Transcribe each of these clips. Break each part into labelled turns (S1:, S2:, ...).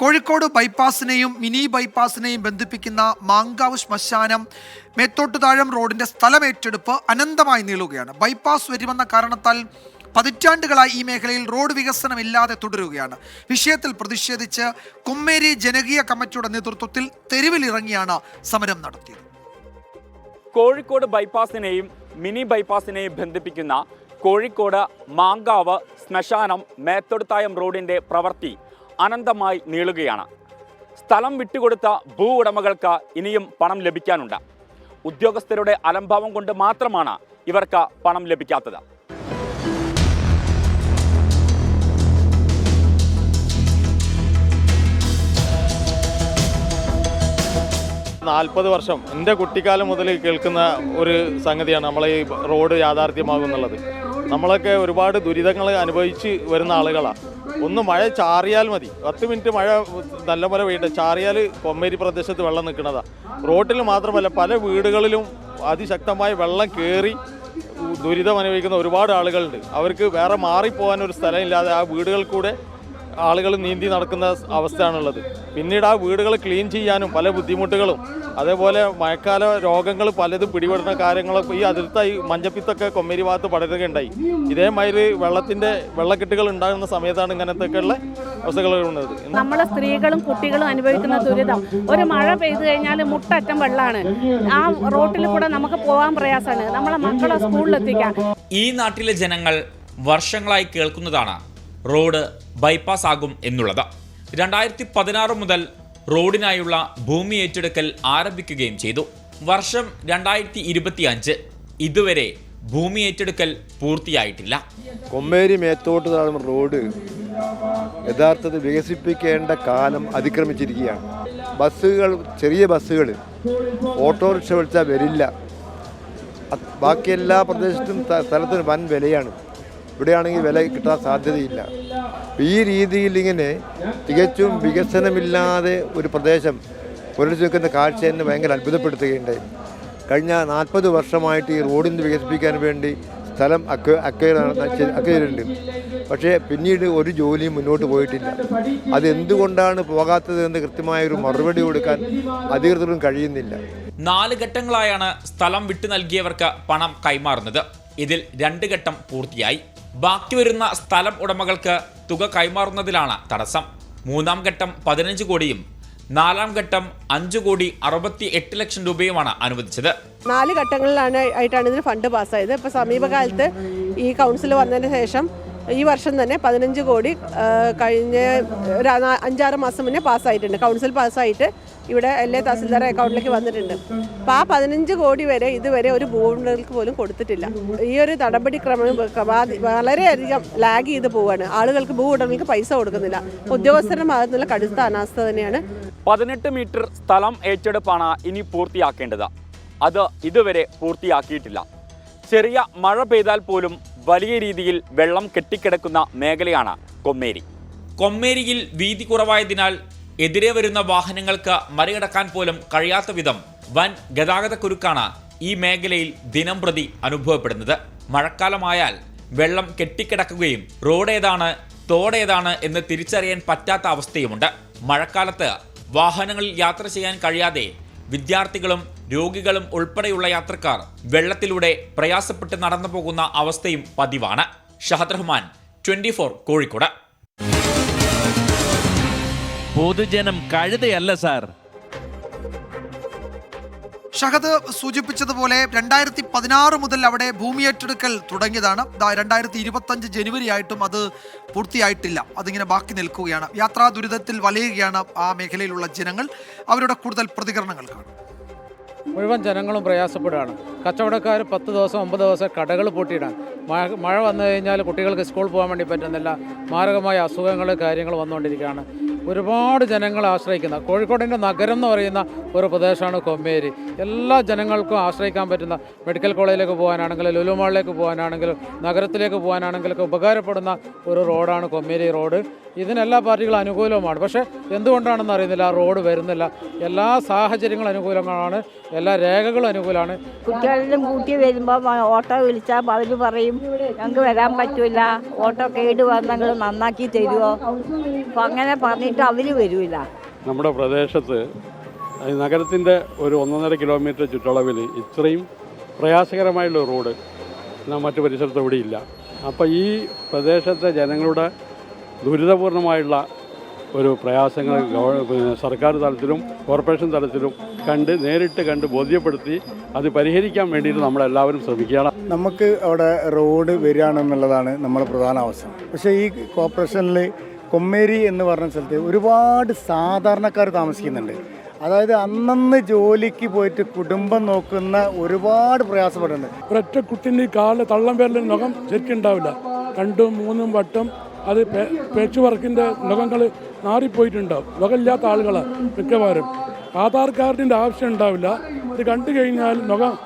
S1: Kozhikode ബൈപ്പാസിനെയും mini ബൈപ്പാസിനെയും ബന്ധിപ്പിക്കുന്ന മാങ്കാവ് ശ്മശാനം മേത്തോട്ടുതാഴം റോഡിന്റെ സ്ഥലമേറ്റെടുപ്പ് അനന്തമായി നീളുകയാണ്. ബൈപ്പാസ് വരുമെന്ന കാരണത്താൽ പതിറ്റാണ്ടുകളായി ഈ മേഖലയിൽ റോഡ് വികസനമില്ലാതെ തുടരുകയാണ്. വിഷയത്തിൽ പ്രതിഷേധിച്ച് കുമ്മേരി ജനകീയ കമ്മിറ്റിയുടെ നേതൃത്വത്തിൽ തെരുവിലിറങ്ങിയാണ് സമരം നടത്തിയത്.
S2: കോഴിക്കോട് ബൈപ്പാസിനെയും മിനി ബൈപ്പാസിനെയും ബന്ധിപ്പിക്കുന്ന കോഴിക്കോട് മാങ്കാവ് ശ്മശാനം മേത്തൊടുത്തായം റോഡിന്റെ പ്രവൃത്തി അനന്തമായി നീളുകയാണ്. സ്ഥലം വിട്ടുകൊടുത്ത ഭൂ ഉടമകൾക്ക് ഇനിയും പണം ലഭിക്കാനുണ്ട്. ഉദ്യോഗസ്ഥരുടെ അലംഭാവം കൊണ്ട് മാത്രമാണ് ഇവർക്ക് പണം ലഭിക്കാത്തത്.
S3: നാൽപ്പത് വർഷം എന്റെ കുട്ടിക്കാലം മുതൽ കേൾക്കുന്ന ഒരു സംഗതിയാണ് നമ്മളെ ഈ റോഡ് യാഥാർത്ഥ്യമാകുന്നുള്ളത് നമ്മളൊക്കെ ഒരുപാട് ദുരിതങ്ങൾ അനുഭവിച്ച് വരുന്ന ആളുകളാണ്. ഒന്ന് മഴ ചാറിയാൽ മതി. പത്ത് മിനിറ്റ് മഴ നല്ലപോലെ പെയ്യട്ടെ. ചാറിയാൽ കൊമ്മേരി പ്രദേശത്ത് വെള്ളം നിൽക്കുന്നതാ. റോട്ടിൽ മാത്രമല്ല പല വീടുകളിലും അതിശക്തമായ വെള്ളം കയറി ദുരിതം അനുഭവിക്കുന്ന ഒരുപാട് ആളുകളുണ്ട്. അവർക്ക് വേറെ മാറിപ്പോകാൻ ഒരു സ്ഥലമില്ലാതെ ആ വീടുകൾ കൂടെ ആളുകൾ നീന്തി നടക്കുന്ന അവസ്ഥയാണുള്ളത്. പിന്നീട് ആ വീടുകൾ ക്ലീൻ ചെയ്യാനും പല ബുദ്ധിമുട്ടുകളും അതേപോലെ മഴക്കാല രോഗങ്ങൾ പലതും പിടിപെടുന്ന കാര്യങ്ങളൊക്കെ ഈ അതിർത്ത ഈ മഞ്ഞപ്പിത്തൊക്കെ കൊമ്മേരി ഭാഗത്ത് പടരുകയുണ്ടായി. ഇതേമാതിരി വെള്ളത്തിന്റെ വെള്ളക്കെട്ടുകൾ ഉണ്ടാകുന്ന സമയത്താണ് ഇങ്ങനത്തെയൊക്കെയുള്ള അവസ്ഥകൾ ഉള്ളത്.
S4: നമ്മളെ സ്ത്രീകളും കുട്ടികളും അനുഭവിക്കുന്ന ദുരിതം. ഒരു മഴ പെയ്തു കഴിഞ്ഞാൽ മുട്ടറ്റം വെള്ളമാണ് ആ റോട്ടിൽ കൂടെ നമുക്ക് പോകാൻ പ്രയാസമാണ്. നമ്മളെ മക്കളെ സ്കൂളിലെത്തിക്കാൻ.
S5: ഈ നാട്ടിലെ ജനങ്ങൾ വർഷങ്ങളായി കേൾക്കുന്നതാണ് റോഡ് ബൈപ്പാസ് ആകും എന്നുള്ളത്. രണ്ടായിരത്തി പതിനാറ് മുതൽ റോഡിനായുള്ള ഭൂമി ഏറ്റെടുക്കൽ ആരംഭിക്കുകയും ചെയ്തു. വർഷം രണ്ടായിരത്തി ഇരുപത്തി അഞ്ച് ഇതുവരെ ഭൂമി ഏറ്റെടുക്കൽ പൂർത്തിയായിട്ടില്ല.
S6: കൊമ്മേരി മേത്തോട്ട് താഴ്ന്ന റോഡ് യഥാർത്ഥത്തിൽ വികസിപ്പിക്കേണ്ട കാലം അതിക്രമിച്ചിരിക്കുകയാണ്. ബസ്സുകൾ ചെറിയ ബസ്സുകൾ ഓട്ടോറിക്ഷ വിളിച്ചാൽ വരില്ല. ബാക്കി എല്ലാ പ്രദേശത്തും സ്ഥലത്തിന് വൻ വിലയാണ്. ഇവിടെയാണെങ്കിൽ വില കിട്ടാൻ സാധ്യതയില്ല. ഈ രീതിയിൽ ഇങ്ങനെ തികച്ചും വികസനമില്ലാതെ ഒരു പ്രദേശം മുരടിച്ചു നിൽക്കുന്ന കാഴ്ച എന്നെ ഭയങ്കര അത്ഭുതപ്പെടുത്തുകയുണ്ടായി. കഴിഞ്ഞ നാൽപ്പത് വർഷമായിട്ട് ഈ റോഡിന് വികസിപ്പിക്കാൻ വേണ്ടി സ്ഥലം അക്വ അക്വയർ അക്വയറുണ്ട് പക്ഷേ പിന്നീട് ഒരു ജോലിയും മുന്നോട്ട് പോയിട്ടില്ല. അതെന്തുകൊണ്ടാണ് പോകാത്തത് എന്ന് കൃത്യമായ ഒരു മറുപടി കൊടുക്കാൻ അധികൃതർക്കും കഴിയുന്നില്ല.
S5: നാല് ഘട്ടങ്ങളായാണ് സ്ഥലം വിട്ടു നൽകിയവർക്ക് പണം കൈമാറുന്നത്. ഇതിൽ രണ്ട് ഘട്ടം പൂർത്തിയായി. ബാക്കി വരുന്ന സ്ഥലം ഉടമകൾക്ക് തുക കൈമാറുന്നതിലാണ് തടസ്സം. മൂന്നാം ഘട്ടം പതിനഞ്ച് കോടിയും നാലാം ഘട്ടം അഞ്ച് കോടി അറുപത്തി എട്ട് ലക്ഷം രൂപയുമാണ് അനുവദിച്ചത്.
S7: നാല് ഘട്ടങ്ങളിലാണ് ആയിട്ടാണ് ഇതിന് ഫണ്ട് പാസ്സായത്. ഇപ്പോൾ സമീപകാലത്ത് ഈ കൗൺസിൽ വന്നതിന് ശേഷം ഈ വർഷം തന്നെ പതിനഞ്ച് കോടി കഴിഞ്ഞ ഒരു അഞ്ചാറ് മാസം മുന്നേ പാസ്സായിട്ടുണ്ട്. കൗൺസിൽ പാസ്സായിട്ട് ഇവിടെ എല്ലാ തഹസിൽദാർ അക്കൗണ്ടിലേക്ക് വന്നിട്ടുണ്ട്. അപ്പോൾ ആ പതിനഞ്ച് കോടി വരെ ഇതുവരെ ഒരു ഭൂമികൾക്ക് പോലും കൊടുത്തിട്ടില്ല. ഈ ഒരു നടപടിക്രമം വളരെയധികം ലാഗ് ചെയ്ത് പോവുകയാണ് ആളുകൾക്ക് ഭൂ ഉടമകൾക്ക് പൈസ കൊടുക്കുന്നില്ല. ഉദ്യോഗസ്ഥരുടെ ഭാഗത്തുനിന്നുള്ള കടുത്ത അനാസ്ഥ തന്നെയാണ്.
S2: പതിനെട്ട് മീറ്റർ സ്ഥലം ഏറ്റെടുപ്പാണ് ഇനി പൂർത്തിയാക്കേണ്ടത്. അത് ഇതുവരെ പൂർത്തിയാക്കിയിട്ടില്ല. ചെറിയ മഴ പെയ്താൽ പോലും വലിയ രീതിയിൽ വെള്ളം കെട്ടിക്കിടക്കുന്ന മേഖലയാണ് കൊമ്മേരി.
S5: കൊമ്മേരിയിൽ വീതി കുറവായതിനാൽ എതിരെ വരുന്ന വാഹനങ്ങൾക്ക് മറികടക്കാൻ പോലും കഴിയാത്ത വിധം വൻ ഗതാഗതക്കുരുക്കാണ് ഈ മേഖലയിൽ ദിനം പ്രതി അനുഭവപ്പെടുന്നത്. മഴക്കാലമായാൽ വെള്ളം കെട്ടിക്കിടക്കുകയും റോഡ് ഏതാണ് തോടേതാണ് എന്ന് തിരിച്ചറിയാൻ പറ്റാത്ത അവസ്ഥയുമുണ്ട്. മഴക്കാലത്ത് വാഹനങ്ങളിൽ യാത്ര ചെയ്യാൻ കഴിയാതെ വിദ്യാർത്ഥികളും രോഗികളും ഉൾപ്പെടെയുള്ള യാത്രക്കാർ വെള്ളത്തിലൂടെ പ്രയാസപ്പെട്ട് നടന്നു പോകുന്ന അവസ്ഥയും പതിവാണ്. Shahad Rahman twenty four Kozhikode.
S8: പൊതുജനം കഴുതയല്ല സാർ.
S1: ഷഹദ് സൂചിപ്പിച്ചതുപോലെ രണ്ടായിരത്തി പതിനാറ് മുതൽ അവിടെ ഭൂമി ഏറ്റെടുക്കൽ തുടങ്ങിയതാണ്. രണ്ടായിരത്തി ഇരുപത്തഞ്ച് ജനുവരി ആയിട്ടും അത് പൂർത്തിയായിട്ടില്ല. അതിങ്ങനെ ബാക്കി നിൽക്കുകയാണ്. യാത്രാ ദുരിതത്തിൽ വലയുകയാണ് ആ മേഖലയിലുള്ള ജനങ്ങൾ. അവരുടെ കൂടുതൽ പ്രതികരണങ്ങൾ കാണും.
S9: മുഴുവൻ ജനങ്ങളും പ്രയാസപ്പെടുകയാണ്. കച്ചവടക്കാർ പത്ത് ദിവസം ഒമ്പത് ദിവസം കടകൾ പൂട്ടിയിടാൻ. മഴ മഴ വന്നു കഴിഞ്ഞാൽ കുട്ടികൾക്ക് സ്കൂൾ പോകാൻ വേണ്ടി പറ്റുന്നില്ല. മാരകമായ അസുഖങ്ങൾ കാര്യങ്ങൾ വന്നുകൊണ്ടിരിക്കുകയാണ്. ഒരുപാട് ജനങ്ങൾ ആശ്രയിക്കുന്ന കോഴിക്കോടിന്റെ നഗരം എന്ന് പറയുന്ന ഒരു പ്രദേശമാണ് കൊമ്മേരി എല്ലാ ജനങ്ങൾക്കും ആശ്രയിക്കാൻ പറ്റുന്ന മെഡിക്കൽ കോളേജിലേക്ക് പോകാനാണെങ്കിലും ലുലുമാളിലേക്ക് പോകാനാണെങ്കിലും നഗരത്തിലേക്ക് പോകാനാണെങ്കിലൊക്കെ ഉപകാരപ്പെടുന്ന ഒരു റോഡാണ് കൊമ്മേരി റോഡ്. ഇതിനെല്ലാ പാർട്ടികളും അനുകൂലവുമാണ്. പക്ഷേ എന്തുകൊണ്ടാണെന്ന് അറിയുന്നില്ല ആ റോഡ് വരുന്നില്ല. എല്ലാ സാഹചര്യങ്ങളും അനുകൂലങ്ങളാണ് എല്ലാ രേഖകളും അനുകൂലമാണ്.
S10: കുട്ടികളെല്ലാം കൂട്ടി വരുമ്പോൾ ഓട്ടോ വിളിച്ചാൽ അവർ പറയും ഞങ്ങൾക്ക് വരാൻ പറ്റില്ല ഓട്ടോ കേട് വന്നെങ്കിൽ നന്നാക്കി തരുമോ അപ്പം അങ്ങനെ പറഞ്ഞിട്ട് അവർ വരില്ല
S11: നമ്മുടെ പ്രദേശത്ത് ഈ നഗരത്തിന്റെ ഒരു ഒന്നൊന്നര കിലോമീറ്റർ ചുറ്റളവിൽ ഇത്രയും പ്രയാസകരമായുള്ള റോഡ് മറ്റു പരിസരത്ത് ഇവിടെ ഇല്ല അപ്പോൾ ഈ പ്രദേശത്തെ ജനങ്ങളുടെ ദുരിതപൂർണമായുള്ള ഒരു പ്രയാസങ്ങൾ സർക്കാർ തലത്തിലും കോർപ്പറേഷൻ തലത്തിലും കണ്ട് നേരിട്ട് കണ്ട് ബോധ്യപ്പെടുത്തി അത് പരിഹരിക്കാൻ വേണ്ടിയിട്ട് നമ്മളെല്ലാവരും ശ്രമിക്കുകയാണ്.
S12: നമുക്ക് അവിടെ റോഡ് വരികയാണെന്നുള്ളതാണ് നമ്മുടെ പ്രധാന ആവശ്യം. പക്ഷേ ഈ കോർപ്പറേഷനിൽ കൊമ്മേരി എന്ന് പറഞ്ഞ സ്ഥലത്ത് ഒരുപാട് സാധാരണക്കാർ താമസിക്കുന്നുണ്ട്. അതായത് അന്നന്ന് ജോലിക്ക് പോയിട്ട് കുടുംബം നോക്കുന്ന ഒരുപാട് പ്രയാസപ്പെടുന്നുണ്ട്.
S11: ഒരൊറ്റ കുട്ടിന്റെ ഈ കാലിൽ തള്ളം പേരിൽ മുഖം ശരിക്കും ഉണ്ടാവില്ല. രണ്ടും മൂന്നും വട്ടം അത് പേച്ച് വർക്കിന്റെ മുഖങ്ങൾ നാറിപ്പോയിട്ടുണ്ടാവും. മുഖമില്ലാത്ത ആളുകളാണ് മിക്കവാറും. ആധാർ കാർഡിന്റെ ആവശ്യം ഉണ്ടാവില്ല. ഇത് കണ്ടു കഴിഞ്ഞാൽ മുഖം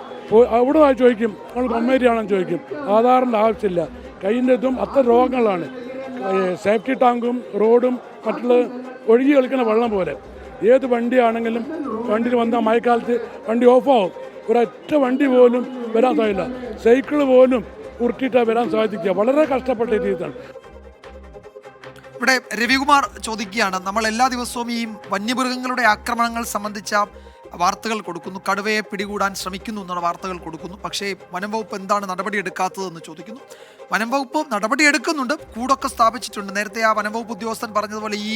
S11: അവിടെ ചോദിക്കും? നമ്മൾ കൊമ്മേരിയാണെന്ന് ചോദിക്കും. ആധാറിന്റെ ആവശ്യമില്ല. കൈന്റെ ഇതും അത്ര രോഗങ്ങളാണ്. സേഫ്റ്റി ടാങ്കും റോഡും മറ്റുള്ള ഒഴുകി കളിക്കുന്ന വെള്ളം പോലെ. ഏത് വണ്ടിയാണെങ്കിലും വണ്ടിയിൽ വന്നാൽ മഴക്കാലത്ത് വണ്ടി ഓഫാവും. ഒരൊറ്റ വണ്ടി പോലും വരാൻ സാധ്യത സൈക്കിൾ പോലും ഉരുട്ടിയിട്ടാണ് വരാൻ സാധിക്കുക. വളരെ കഷ്ടപ്പെട്ട രീതിയിലാണ്
S1: ഇവിടെ രവികുമാർ ചോദിക്കുകയാണ് നമ്മൾ എല്ലാ ദിവസവും ഈ വന്യമൃഗങ്ങളുടെ ആക്രമണങ്ങൾ സംബന്ധിച്ച വാർത്തകൾ കൊടുക്കുന്നു. കടുവയെ പിടികൂടാൻ ശ്രമിക്കുന്നു എന്നുള്ള വാർത്തകൾ കൊടുക്കുന്നു. പക്ഷേ വനം വകുപ്പ് എന്താണ് നടപടി എടുക്കാത്തതെന്ന് ചോദിക്കുന്നു. വനം വകുപ്പ് നടപടി എടുക്കുന്നുണ്ട്. കൂടൊക്കെ സ്ഥാപിച്ചിട്ടുണ്ട്. നേരത്തെ ആ വനം വകുപ്പ് ഉദ്യോഗസ്ഥൻ പറഞ്ഞതുപോലെ ഈ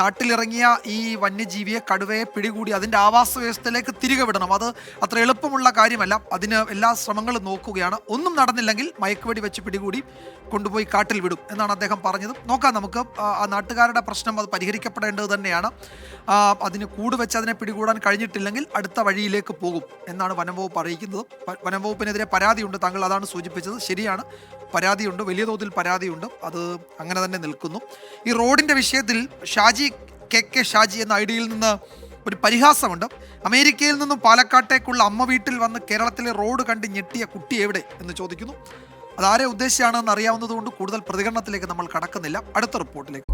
S1: നാട്ടിലിറങ്ങിയ ഈ വന്യജീവിയെ കടുവയെ പിടികൂടി അതിന്റെ ആവാസ വ്യവസ്ഥയിലേക്ക് തിരികെ വിടണം. അത് അത്ര എളുപ്പമുള്ള കാര്യമല്ല. അതിന് എല്ലാ ശ്രമങ്ങളും നോക്കുകയാണ്. ഒന്നും നടന്നില്ലെങ്കിൽ മയക്കുവെടി വെച്ച് പിടികൂടി കൊണ്ടുപോയി കാട്ടിൽ വിടും എന്നാണ് അദ്ദേഹം പറഞ്ഞത്. നോക്കാം നമുക്ക് ആ നാട്ടുകാരുടെ പ്രശ്നം അത് പരിഹരിക്കപ്പെടേണ്ടത് തന്നെയാണ്. അതിന് കൂട് വെച്ച് അതിനെ പിടികൂടാൻ കഴിഞ്ഞിട്ടില്ലെങ്കിൽ അടുത്ത വഴിയിലേക്ക് പോകും എന്നാണ് വനംവകുപ്പ് അറിയിക്കുന്നത്. വനംവകുപ്പിനെതിരെ പരാതിയുണ്ട്. താങ്കൾ അതാണ് സൂചിപ്പിച്ചത്. ശരിയാണ്. പരാതിയുണ്ട് വലിയ തോതിൽ പരാതിയുണ്ട്. അത് അങ്ങനെ തന്നെ നിൽക്കുന്നു. ഈ റോഡിന്റെ വിഷയത്തിൽ ഷാജി കെ കെ ഷാജി എന്ന ഐഡിയയിൽ നിന്ന് ഒരു പരിഹാസമുണ്ട്. അമേരിക്കയിൽ നിന്നും പാലക്കാട്ടേക്കുള്ള അമ്മ വീട്ടിൽ വന്ന് കേരളത്തിലെ റോഡ് കണ്ട് ഞെട്ടിയ കുട്ടി എവിടെ എന്ന് ചോദിക്കുന്നു. അതാരെ ഉദ്ദേശിച്ചാണെന്ന് അറിയാവുന്നതുകൊണ്ട് കൂടുതൽ പ്രതികരണത്തിലേക്ക് നമ്മൾ കടക്കുന്നില്ല. അടുത്ത റിപ്പോർട്ടിലേക്ക്.